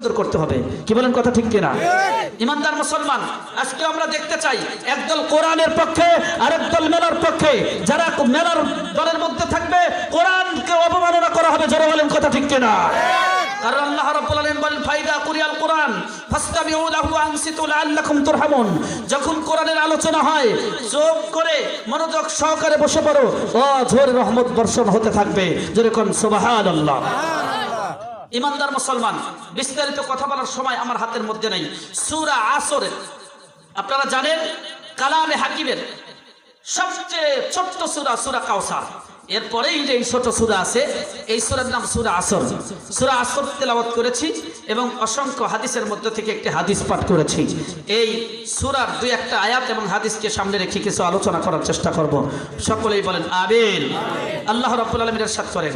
করতে হবে। কি বলেন কথা ঠিক কিনা? ইমানদার মুসলমান আজকে আমরা দেখতে চাই একদল কোরআনের পক্ষে আর একদল মেলার পক্ষে। যারা মেলার দলের মধ্যে থাকবে কোরআনকে করা হবে যারা বলেন কথা ঠিক কিনা? কারণ আল্লাহ রাব্বুল আলামিন বলেন ফাইদা কুরিয়াল কোরআন ফাসতামিউ লাহু আনসিতু লাআল্লাকুম তুরহামুন। যখন কোরআনের আলোচনা হয় চোখ করে মনোযোগ সহকারে বসে পড়ো। রহমত বর্ষণ হতে থাকবে। যেরকম সুবহানাল্লাহ। ইমানদার মুসলমান, বিস্তারিত কথা বলার সময় আমার হাতের মধ্যে নেই। সুরা আসরের আপনারা জানেন, কালামে হাকিমের সবচেয়ে ছোট্ট সুরা সুরা কাউসার। এরপরেই যে এই ছোট সুরা আছে, এই সুরার নাম সুরা আসর। সুরা আসর তেলাওয়াত করেছি এবং অসংখ্য হাদিসের মধ্যে থেকে একটি হাদিস পাঠ করেছি। এই সুরার দুই একটা আয়াত এবং হাদিসকে সামনে রেখে কিছু আলোচনা করার চেষ্টা করব। সকলেই বলেন আবেল আল্লাহ রাব্বুল আলামিন ইরশাদ করেন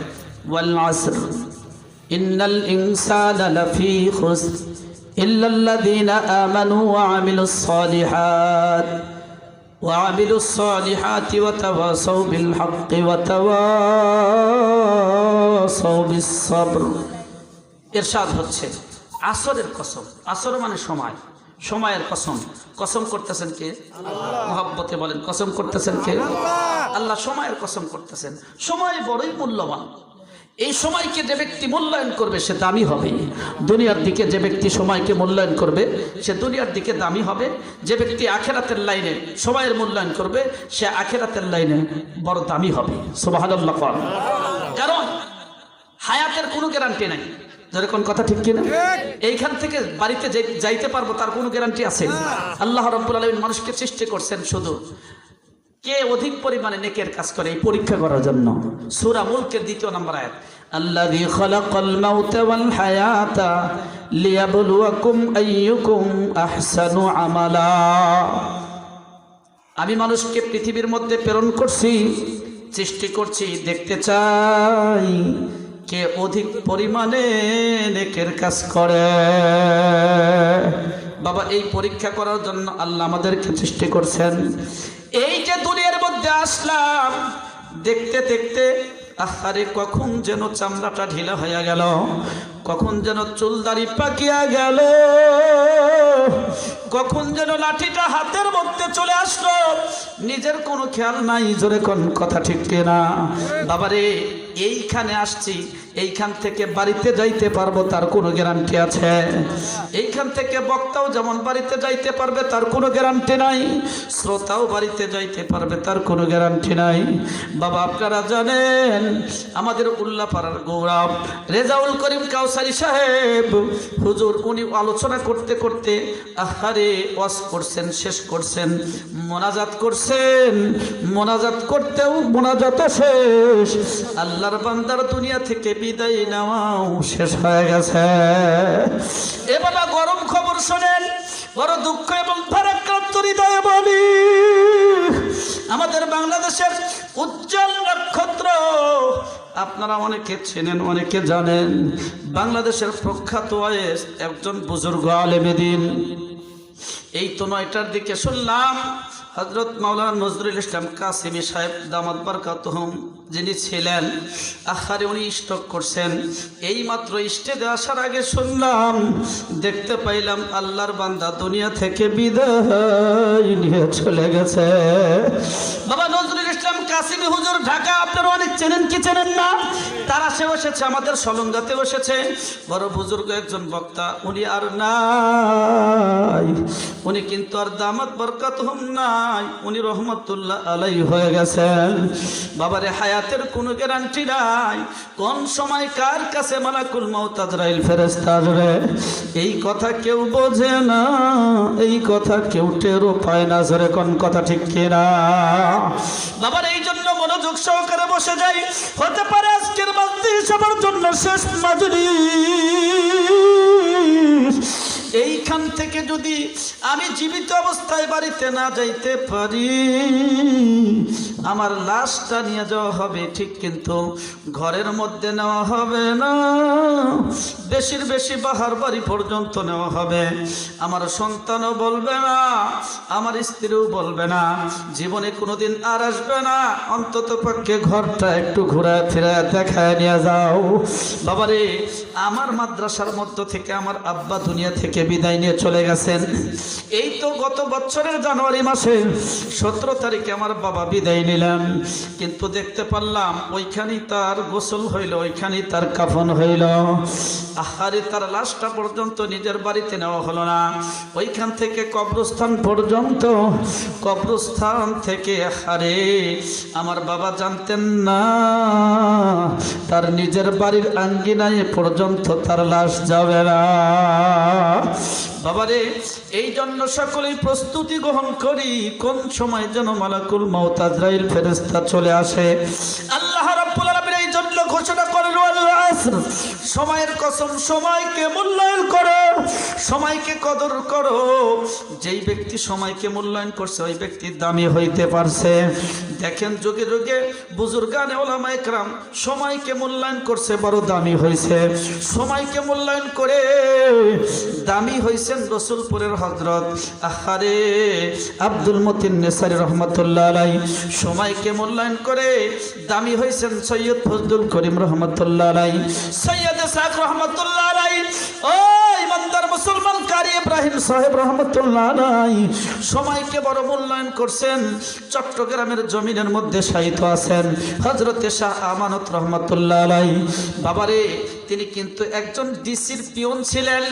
আসর إن الإنسان لفي خسر إلا الذين آمنوا وعملوا الصالحات وعملوا الصالحات وتواصوا بالحق وتواصوا بالصبر ইরশাদ হচ্ছে আসরের কসম আসর মানে সময় সময়ের কসম কসম করতেছেন কে মহাব্বতে বলেন কসম করতেছেন কে আল্লাহ সময়ের কসম করতেছেন সময় বড়ই মূল্যবান এই সময়কে যে ব্যক্তি মূল্যায়ন করবে সে দামি হবে। দুনিয়ার দিকে যে ব্যক্তি সময়কে মূল্যায়ন করবে সে দুনিয়ার দিকে দামি হবে। যে ব্যক্তি আখেরাতের লাইনে সময়ের মূল্যায়ন করবে সে আখেরাতের লাইনে বড় দামি হবে। সুবাহান্লাহ কারণ হায়াতের কোনো গ্যারান্টি নাই। যেরকম কথা ঠিক কিনা? এইখান থেকে বাড়িতে যাইতে পারব তার কোনো গ্যারান্টি আছে? আল্লাহ রব্বুল আলমিন মানুষকে সৃষ্টি করছেন শুধু কে অধিক পরিমাণে নেকের কাজ করে এই পরীক্ষা করার জন্য? সূরা মুলকের দ্বিতীয় নম্বর আয়াত। খালাকাল মাউতা ওয়াল হায়াতা লিয়াবলুয়াকুম আইয়ুকুম আহসানু আমালা। আমি মানুষকে পৃথিবীর মধ্যে প্রেরণ করছি, সৃষ্টি করছি, দেখতে চাই কে অধিক পরিমাণে নেকের কাজ করে। বাবা, এই পরীক্ষা করার জন্য আল্লাহ আমাদেরকে সৃষ্টি করছেন। এই আসলাম। দেখতে দেখতে, আহারে, কখন যেন চামড়াটা ঢিলা হয়ে গেল, কখন যেন চুলদারি পাকিয়া গেল, কখন যেন লাঠিটা হাতের মধ্যে চলে আসলো, নিজের কোনো খেয়াল নাই, জোরে কোন কথা ঠিক না বাবারে, এইখানে আসছি। এইখান থেকে বাড়িতে যাইতে পারব, তার কোনো গ্যারান্টি আছে? এইখান থেকে বক্তাও যেমন বাড়িতে যাইতে পারবে, তার কোনো গ্যারান্টি নাই। শ্রোতাও বাড়িতে যাইতে পারবে, তার কোনো গ্যারান্টি নাই। বাবা, আপনারা জানেন, আমাদের উল্লাপাড়ার গৌরব রেজাউল করিম কাউসারি সাহেব, হুজুর, উনি আলোচনা করতে করতে আহারে ওয়াজ করছেন, শেষ করছেন, মোনাজাত করছেন। মোনাজাত করতেও মোনাজাত শেষ। আল্লাহর বান্দার দুনিয়া থেকে বিদায় নেওয়াও। শেষ হয়ে গেছে। এবার গরম খবর শোনেন। বড় দুঃখ এবং ফারাক্রান্ত হৃদয়ে বলি। আমাদের বাংলাদেশের উজ্জ্বল নক্ষত্র আপনারা অনেকে চেনেন অনেকে জানেন। বাংলাদেশের প্রখ্যাত ওয়েস একজন বুজুর্গ আলেমেদিন এই তো নয়টার দিকে শুনলাম হজরত মাওলানা নজরুল ইসলাম কাসিমি সাহেব দামাত বারকাতহম, যিনি ছিলেন, আখারে উনি স্টক করছেন। এই মাত্র স্টেজে আসার আগে শুনলাম, দেখতে পাইলাম আল্লাহর বান্দা দুনিয়া থেকে বিদায় নিয়ে চলে গেছে। বাবা নজরুল ইসলাম কাসিমি হুজুর, ঢাকা, আপনারা অনেক চেনেন কি চেনেন না? তারা সে বসেছে, আমাদের সলঙ্গাতে বসেছে। বড় বুজুর্গ একজন বক্তা, উনি আর নাই। উনি কিন্তু আর দামাত বরকাত হুম নাই। উনি রহমতুল্লাহ আলাই হয়ে গেছেন। বাবারে, হায়াতের কোনো গ্যারান্টি নাই। কোন সময় কার কাছে মালাকুল মৌতাজরাইল ফেরেস্তার রে এই কথা কেউ বোঝে না। এই কথা কেউ টেরও পায় না। জোরে কোন কথা ঠিক কিনা? বাবার এই জন্য মনোযোগ সহকারে বসে যাই। হতে পারে আজকের মাঝে সবার জন্য শেষ মাধুরি এইখান থেকে যদি আমি জীবিত অবস্থায় বাড়িতে না যাইতে পারি আমার লাশটা নিয়ে যাওয়া হবে, ঠিক কিন্তু ঘরের মধ্যে নেওয়া হবে না। বেশির বেশি বাহার বাড়ি পর্যন্ত নেওয়া হবে। আমার সন্তানও বলবে না, আমার স্ত্রীও বলবে না, জীবনে কোনোদিন আর আসবে না। অন্তত পক্ষে ঘরটা একটু ঘুরে ফিরে দেখায় নিয়ে যাও। বাবারে, আমার মাদ্রাসার মধ্য থেকে আমার আব্বা দুনিয়া থেকে বিদায় নিয়ে চলে গেছেন। এই তো গত বছরের জানুয়ারি মাসে সতেরো তারিখে আমার বাবা বিদায় নিলাম কিন্তু দেখতে পারলাম ওইখানেই তার গোসল হইল, ওইখানেই তার কাফন হইল। আহারে, তার লাশটা পর্যন্ত নিজের বাড়িতে নেওয়া হলো না। ওইখান থেকে কবরস্থান পর্যন্ত, কবরস্থান থেকে আহারে, আমার বাবা জানতেন না, তার নিজের বাড়ির আঙ্গিনায় পর্যন্ত তার লাশ যাবে না। বাবারে এই জন্য সকলেই প্রস্তুতি গ্রহণ করি, কোন সময় যেন মালাকুল মাউতাজরাইল ফেরেস্তা চলে আসে। আল্লাহ সময়ের কসম, সময়কে মূল্যায়ন করো, সময়কে কদর করো। যেই ব্যক্তি সময়কে মূল্যায়ন করছে, ওই ব্যক্তি দামি হইতে পারছে। দেখেন যুগে যুগে বুজুর্গানে ওলামা একরাম, সময়কে মূল্যায়ন করছে, বড় দামি হয়েছে সময়কে মূল্যায়ন করে দামি হয়েছেন রসুলপুরের হজরত আহারে, আব্দুল মতিন নেসারি রহমতুল্লাহ আলাই, সময়কে মূল্যায়ন করে দামি হয়েছেন সৈয়দ ফজলুল করিম রহমতুল্লাহ আলাই। সৈয়দ সাক রহমতুল্লাহ আলাই ও ইমানদার মুসলমান কারি ইব্রাহিম সাহেব রহমতুল্লাহ আলাই সময়কে বড় মূল্যায়ন করছেন। চট্টগ্রামের জমিনের মধ্যে সাহিত্য আছেন হজরতে শাহ আমানত রহমতুল্লাহ আলাই বাবারে, তিনি কিন্তু একজন ডিসির পিয়ন ছিলেন।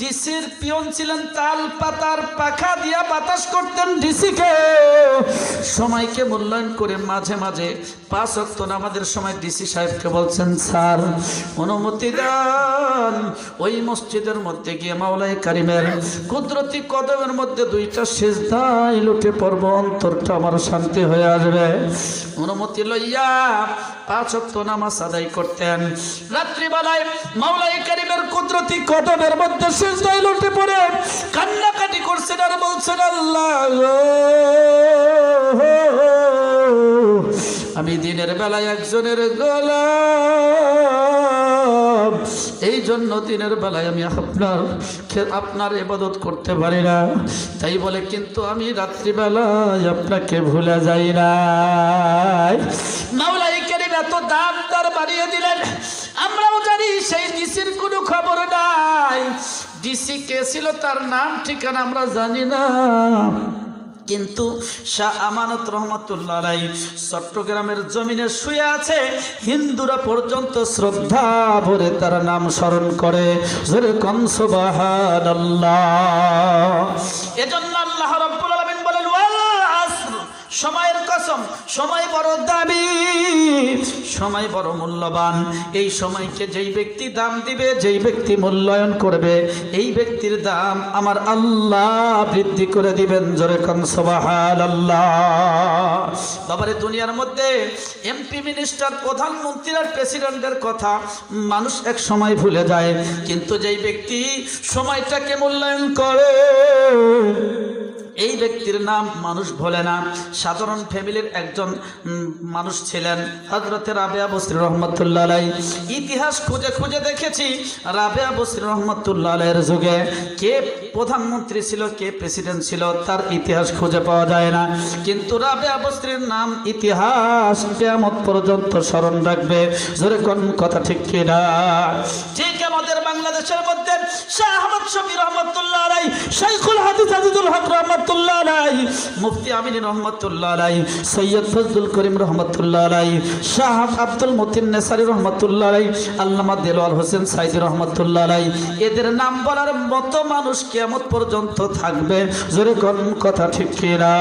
ডিসির পিয়ন ছিলেন তাল পাতার পাখা দিয়া বাতাস করতেন ডিসিকে। সময়কে মূল্যায়ন করে মাঝে মাঝে পাঁচ অক্ট আমাদের সময় ডিসি সাহেবকে বলছেন, স্যার, অনুমতি দেন। ওই মসজিদের মধ্যে গিয়ে মাওলাই কারিমের কুদরতি কদমের মধ্যে দুইটা সেজদাই লুটে পড়ব, অন্তরটা আমার শান্তি হয়ে আসবে। অনুমতি লইয়া পাঁচ অক্ট নামাজ আদায় করতেন। রাত্রিবেলায় মাওলাই কারিমের কুদরতি কদমের মধ্যে সেজদাই লুটে পড়ে কান্নাকাটি করছেন আর বলছেন, আল্লাহ দিনের বেলায় একজনের গোলাম এই জন্য দিনের বেলায় আমি আপনার আপনার এবাদত করতে পারি না। তাই বলে, কিন্তু আমি রাত্রিবেলায় আপনাকে ভুলে যাই না এত দাম দর বাড়িয়ে দিলেন। আমরাও জানি সেই ডিসির কোনো খবর নাই। ডিসি কে ছিল তার নাম ঠিকানা আমরা জানি না। কিন্তু শাহ আমানত রহমতুল্লাহ রাই চট্টগ্রামের জমিনে শুয়ে আছে। হিন্দুরা পর্যন্ত শ্রদ্ধা ভরে তার নাম স্মরণ করে। কংস কনসবাহান এজন্য সময়ের কসম, সময় বড় দাবি সময় বড় মূল্যবান। এই সময়কে যেই ব্যক্তি দাম দিবে, যেই ব্যক্তি মূল্যায়ন করবে, এই ব্যক্তির দাম আমার আল্লাহ বৃদ্ধি করে দিবেন জোরে কন সবাহাল আল্লাহ বাবারে, দুনিয়ার মধ্যে এমপি মিনিস্টার প্রধানমন্ত্রী আর প্রেসিডেন্টের কথা মানুষ এক সময় ভুলে যায়। কিন্তু যেই ব্যক্তি সময়টাকে মূল্যায়ন করে এই ব্যক্তির নাম মানুষ ভোলে না। সাধারণ ফ্যামিলির একজন মানুষ ছিলেন হজরতে রাবেয়া বসরি রহমতুল্লাহ আলাই ইতিহাস খুঁজে খুঁজে দেখেছি রাবেয়া বসরি রহমতুল্লাহ যুগে। কে প্রধানমন্ত্রী ছিল, কে প্রেসিডেন্ট ছিল, তার ইতিহাস খুঁজে পাওয়া যায় না। কিন্তু রাবেয়া বসরির নাম ইতিহাস কেমন পর্যন্ত স্মরণ রাখবে। জোরে কোন কথা ঠিক কিনা? ঠিক আমাদের বাংলাদেশের মধ্যে শাহ আহমদ শফি রহমতুল্লাহ আলাই শাইখুল হাদিস আজিজুল হক রহমতুল্লাহ আলাই মুফতি আমিন রহমতুল্লাহ আলাই সৈয়দ ফজলুল করিম রহমতুল্লাহ আলাই শাহ আব্দুল মতিন নেসারি রহমতুল্লাহ আলাই আল্লামা দেলোয়ার হোসেন সাইদি রহমতুল্লাহ আলাই এদের নাম বলার মতো মানুষ কেমন পর্যন্ত থাকবে। জোরে কোন কথা ঠিক কিনা?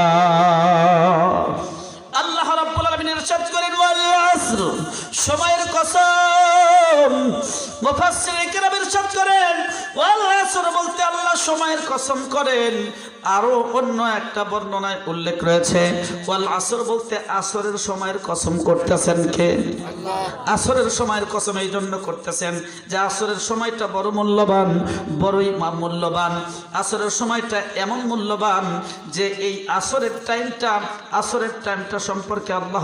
আল্লাহ রাব্বুল আলামিন ইরশাদ করেন, ওয়াল আসর সময়ের কসম। করেন বলতে সময়ের কসম করেন। আরও অন্য একটা বর্ণনায় উল্লেখ রয়েছে আসরের সময়ের কসম আসরের সময়ের কসম এই জন্য করতেছেন যে আসরের সময়টা বড় মূল্যবান, বড়ই মূল্যবান। আসরের সময়টা এমন মূল্যবান যে এই আসরের টাইমটা আসরের টাইমটা সম্পর্কে আল্লাহ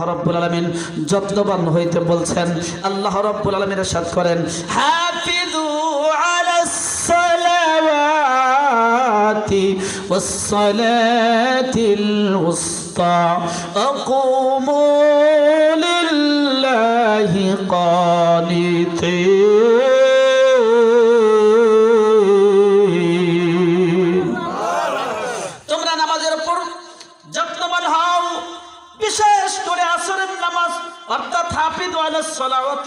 যত্নবান হইতে বলছেন। সাথ করেন حافظوا على الصلوات والصلاة الوسطى. أقوموا لله قانتين.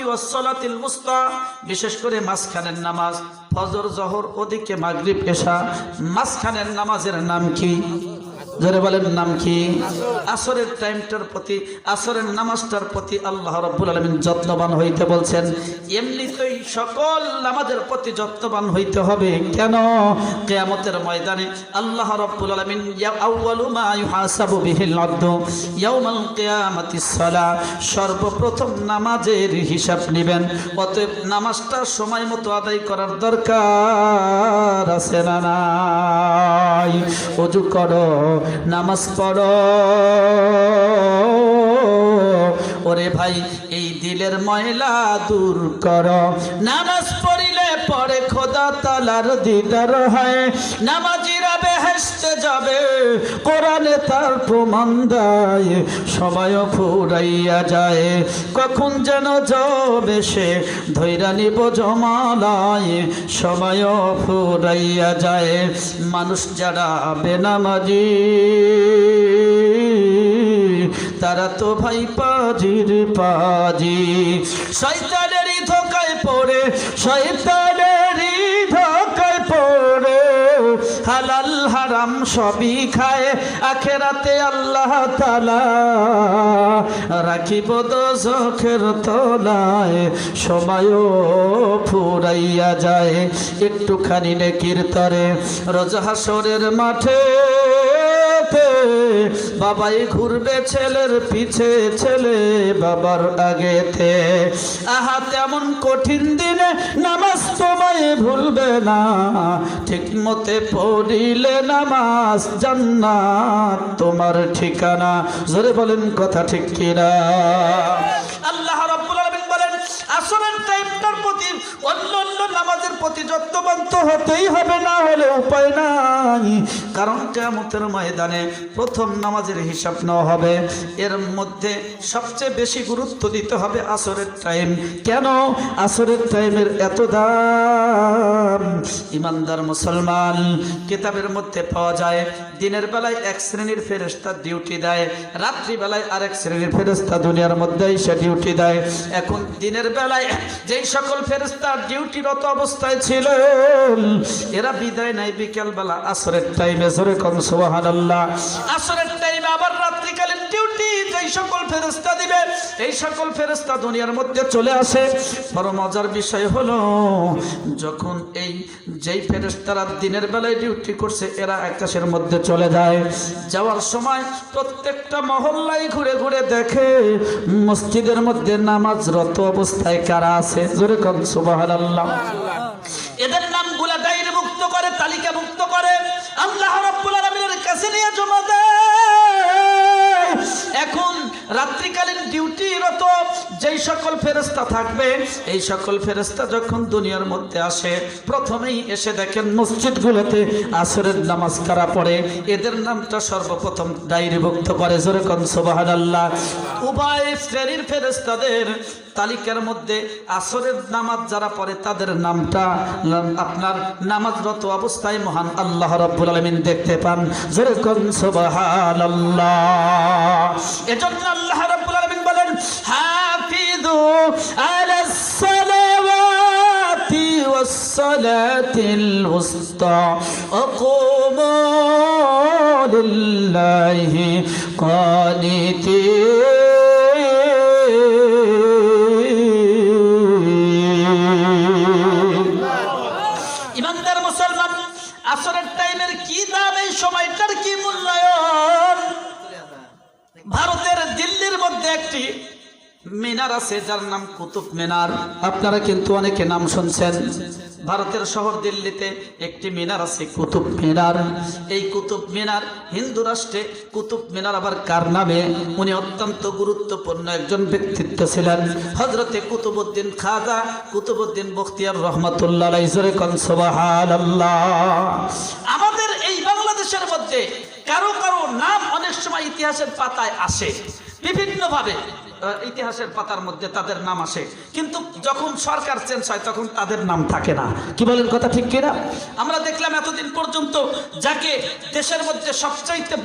সালাওয়াতি ওয়াস মুস্তা বিশেষ করে মাঝখানের নামাজ। ফজর, জহর, ওদিকে মাগরিব, এশা, মাঝখানের নামাজের নাম কি? জোরে বলেন নাম কি? আসরের টাইমটার প্রতি, আসরের নামাজটার প্রতি আল্লাহ রব্বুল আলমিন যত্নবান হইতে বলছেন, এমনিতেই সকল নামাজের প্রতি যত্নবান হইতে হবে। কেন? কেয়ামতের ময়দানে আল্লাহ রব্বুল আলমিন সর্বপ্রথম নামাজের হিসাব নেবেন। অতএব নামাজটা সময় মতো আদায় করার দরকার আছে না অজু করো নামাজ পড়ো। ওরে ভাই, এই দিলের ময়লা দূর কর। নামাজ পড়িলে পরে খোদা তালার দিদার হয়। নামাজিরা বেহেস্তে যাবে, কোরআনে তার প্রমাণ দেয় সময় ফুরাইয়া যায়। কখন যেন যাবে সে ধৈরা নিব জমালায় সময় ফুরাইয়া যায়। মানুষ যারা বেনামাজি, তারা তো ভাই পাজির পাজি। শয়তানেরই ধোকায় পড়ে, শয়তানেরই ধোকায় পড়ে। হালাল হারাম সবই খায়, আখেরাতে আল্লাহ তালা রাখিব দোষের তলায়, সময়ও ফুরাইয়া যায়, একটুখানি নেকির তরে রোজহাসরের মাঠে বাবাই ঘুরবে ছেলের পিছে, ছেলে বাবার আগেতে। আহা, তেমন কঠিন দিনে নামাজ তোমায় ভুলবে না। ঠিক মতে পড়িলে নামাজ জান্নাত তোমার ঠিকানা। জোরে বলেন কথা ঠিক কিনা। আল্লাহ রাব্বুল আলামিন বলেন, আসরের প্রতি যত্নবান তো হতেই হবে, না হলে উপায় নাই। কারণ কেমতের ময়দানে প্রথম নামাজের হিসাব নেওয়া হবে। এর মধ্যে সবচেয়ে বেশি গুরুত্ব দিতে হবে আসরের টাইম কেন? আসরের টাইমের এত দাম। ইমানদার মুসলমান, কেতাবের মধ্যে পাওয়া যায় দিনের বেলায় এক শ্রেণির ফেরস্তা ডিউটি দেয়, রাত্রি বেলায় আরেক শ্রেণির ফেরস্তা দুনিয়ার মধ্যে সে ডিউটি দেয়। এখন দিনের বেলায় যেই সকল ফেরস্তা ডিউটিরত অবস্থায় ছিল এরা বিদায় নাই বিকেলবেলা, আসরের টাইমে জোরে কম সোহান আল্লাহ আসরের টাইমে আবার রাত্রিকালীন যেই সকল এই সকল দুনিয়ার মধ্যে চলে আসে। বড় মজার বিষয় হলো, যখন এই যেই দিনের বেলায় ডিউটি করছে, এরা মধ্যে চলে যায়। যাওয়ার সময় প্রত্যেকটা মহল্লায় ঘুরে ঘুরে দেখে, মসজিদের মধ্যে নামাজরত অবস্থায় কারা আছে? এদের নামগুলা ডায়েরিভুক্ত করে, তালিকাভুক্ত করে। আল্লাহ রাব্বুল কাছে নিয়ে জমা দেয়। এখন রাত্রিকালীন ডিউটিরত যেই সকল ফেরেস্তা থাকবে, এই সকল ফেরেস্তা যখন দুনিয়ার মধ্যে আসে, প্রথমেই এসে দেখেন মসজিদগুলোতে আসরের নামাজ কারা পড়ে। এদের নামটা সর্বপ্রথম ডায়েরিভুক্ত করে, জোরে কন, সুবহানাল্লাহ। উভয় শ্রেণির ফেরেস্তাদের তালিকার মধ্যে আসরের নামাজ যারা পড়ে, তাদের নামটা আপনার নামাজরত অবস্থায় মহান আল্লাহ রব্বুল আলমিন দেখতে পান। জোরে কোন, সুবহানাল্লাহ। এজন্য الله رب العالمين بلن حافظوا على الصلوات والصلاة الوسطى أقوموا لله قانتين. আছে যার নাম কুতুব মিনার, আপনারা কিন্তু অনেকে নাম শুনছেন। ভারতের শহর দিল্লিতে একটি মিনার আছে কুতুব মিনার। এই কুতুব মিনার হিন্দু রাষ্ট্রে কুতুব মিনার আবার কার নামে? উনি অত্যন্ত গুরুত্বপূর্ণ একজন ব্যক্তিত্ব ছিলেন। হজরতে কুতুবুদ্দিন খাজা কুতুবুদ্দিন বখতিয়ার রহমতুল্লাহ আমাদের এই বাংলাদেশের মধ্যে কারও কারও নাম অনেক সময় ইতিহাসের পাতায় আসে। বিভিন্নভাবে ইতিহাসের পাতার মধ্যে তাদের নাম আসে। কিন্তু যখন সরকার চেঞ্জ হয়, তখন তাদের নাম থাকে না। কি বলেন কথা ঠিক কিনা? আমরা দেখলাম এতদিন পর্যন্ত যাকে দেশের মধ্যে সবচাইতে